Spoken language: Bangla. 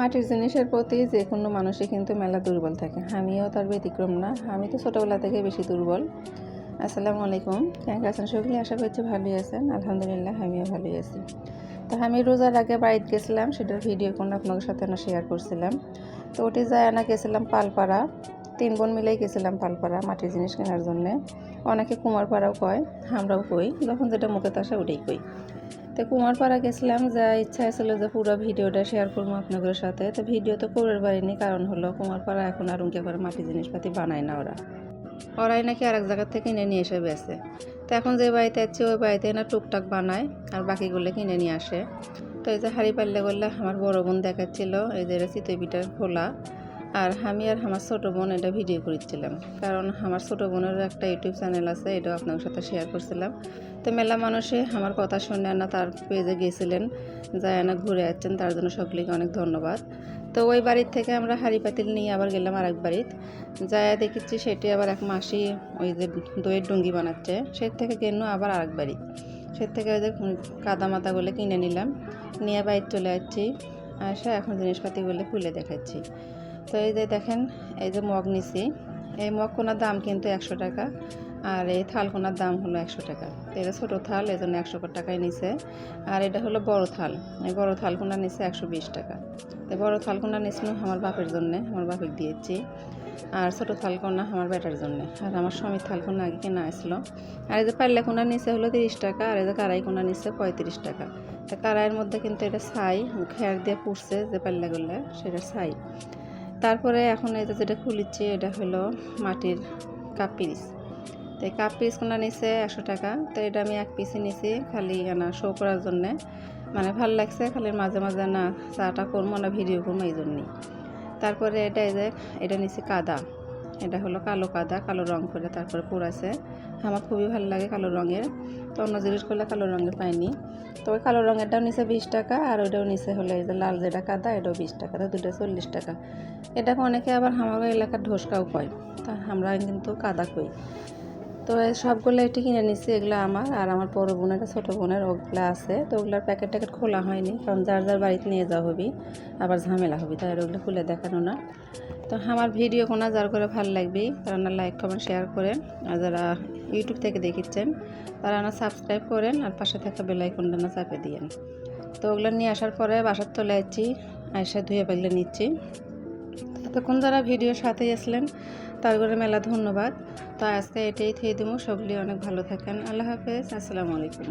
মাটির জিনিসের প্রতি যে কোনো মানুষই কিন্তু মেলা দুর্বল থাকে। আমিও তার ব্যতিক্রম না, আমি তো ছোটোবেলা থেকে বেশি দুর্বল। আসসালামু আলাইকুম, কেমন আছেন সকলে আশা করছি ভালোই আছেন। আলহামদুলিল্লাহ, আমিও ভালোই আছি। তো আমি রোজার আগে বাড়িতে গেছিলাম, সেটার ভিডিও কোন আপনাদের সাথে না শেয়ার করছিলাম। তো ওটি যায় না গেছিলাম পালপাড়া। তিন বোন মিলেই গেছিলাম পালপাড়া মাটির জিনিস কেনার জন্যে। অনেকে কুমারপাড়াও কয়, আমরাও কই যখন যেটা মুখে আসে ওটাই কই। তো কুমারপাড়া গেছিলাম, যা ইচ্ছা ছিল যে পুরো ভিডিওটা শেয়ার করব আপনাদের সাথে। তো ভিডিও তো করে পারিনি কারণ হলো কুমারপাড়া এখন আর উনকে করে মাটির জিনিসপাতি বানায় না ওরা। ওরাই নাকি আরেক জায়গা থেকে কিনে নিয়ে এসে বেছে তো এখন যে বাড়িতে যাচ্ছে ওই বাড়িতে না টুকটাক বানায়, আর বাকিগুলো কিনে নিয়ে আসে। তো এই যে হাড়ি পাল্লে করলে আমার বড় বোন দেখাচ্ছিল, এই যে চিতই পিঠার খোলা। আর আমি আর আমার ছোটো বোন এটা ভিডিও করেছিলাম। কারণ আমার ছোটো বোনের একটা ইউটিউব চ্যানেল আছে, এটাও আপনার সাথে শেয়ার করছিলাম। তো মেলা মানুষে আমার কথা শুনে না তার পেজে গিয়েছিলেন যায় না ঘুরে আসছেন, তার জন্য সকলকে অনেক ধন্যবাদ। তো ওই বাড়ির থেকে আমরা হাঁড়ি পাতিল নিয়ে আবার গেলাম আরেক বাড়িত। যায় দেখেছি সেটি আবার এক মাসি ওই যে দইয়ের ডুঙ্গি বানাচ্ছে, সে থেকে কেন আবার আরেক বাড়ি। সে থেকে ওই যে কাদা মাতাগুলো কিনে নিলাম, নিয়ে বাইর চলে যাচ্ছি আসা এখন জিনিসপাতিগুলো খুলে দেখাচ্ছি। তো এই যে দেখেন, এই যে মগ নিছি। এই মগ কোনার দাম কিন্তু একশো টাকা, আর এই থাল কোনার দাম হলো একশো টাকা। তো এটা ছোটো থাল, এই জন্য একশো টাকায় নিছে। আর এটা হলো বড় থাল। এই বড় থাল কোনা নিছে একশো বিশ টাকা। তো বড় থাল কোনা নিছিল আমার বাপের জন্যে, আমার বাপের দিয়েছি। আর ছোটো থালকোনা আমার বেটার জন্য। আর আমার স্বামীর থালকোনা আগে কেনা আসলো। আর এই যে পাল্লা কোনা নিচে হলো তিরিশ টাকা, আর এই যে কারাই কোনা নিচে পঁয়ত্রিশ টাকা। তা কারাইয়ের মধ্যে কিন্তু এটা ছাই খেয়ার দিয়ে পুড়ছে যে পাল্লাগুলো, সেটা ছাই। তারপরে এখন এটা যেটা খুলিচ্ছি, এটা হলো মাটির কাপ পিস তো এই কাপ পিস কোনটা নিছে? একশো টাকা। তো এটা আমি এক পিসই নিছি খালি না শো করার জন্যে। মানে ভালো লাগছে, খালি মাঝে মাঝে না, চাটা করব না ভিডিও করব এই জন্যই তারপরে এটা এই যে, এটা নিছি কাদা। এটা হলো কালো কাদা কালো রং করে তারপরে পোড়াছে আমার খুবই ভালো লাগে কালো রঙের। তো অন্য জিনিস করলে কালো রঙের পাইনি। তো ওই কালো রঙেরটাও নিচে বিশ টাকা, আর ওইটাও নিচে হলো এই যে লাল যেটা কাদা, এটাও বিশ টাকা, তো দুটো চল্লিশ টাকা। এটাকে অনেকে আবার আমার এলাকার ঢোসকাও কয়। তা আমরা কিন্তু কাদা কই। তো সবগুলো এটি কিনে নিচ্ছি এগুলো আমার আর আমার বড় বোনের ছোটো বোনের ওগুলো আছে। তো ওগুলোর প্যাকেট ট্যাকেট খোলা হয়নি, কারণ যার যার বাড়িতে নিয়ে যাওয়া হবি, আবার ঝামেলা হবি, তাই ওগুলো খুলে দেখানো না। তো আমার ভিডিও কোনো, যার করে ভালো লাগবে, তারা লাইক, কমেন্ট, শেয়ার করেন। আর যারা ইউটিউব থেকে দেখিচ্ছেন তারা না সাবস্ক্রাইব করেন, আর পাশে থাকা বেলাইকনটা না চাপে দিয়েন। তো ওগুলো নিয়ে আসার পরে বাসার চলে যাচ্ছি আয়সা ধুয়ে পাগলে নিচ্ছি। ততক্ষণ যারা ভিডিওর সাথেই আসলেন তার করে মেলা ধন্যবাদ। তো আজকে এটাই থেকে দেবো সবলি অনেক ভালো থাকেন। আল্লাহ হাফেজ। আসসালামু আলাইকুম।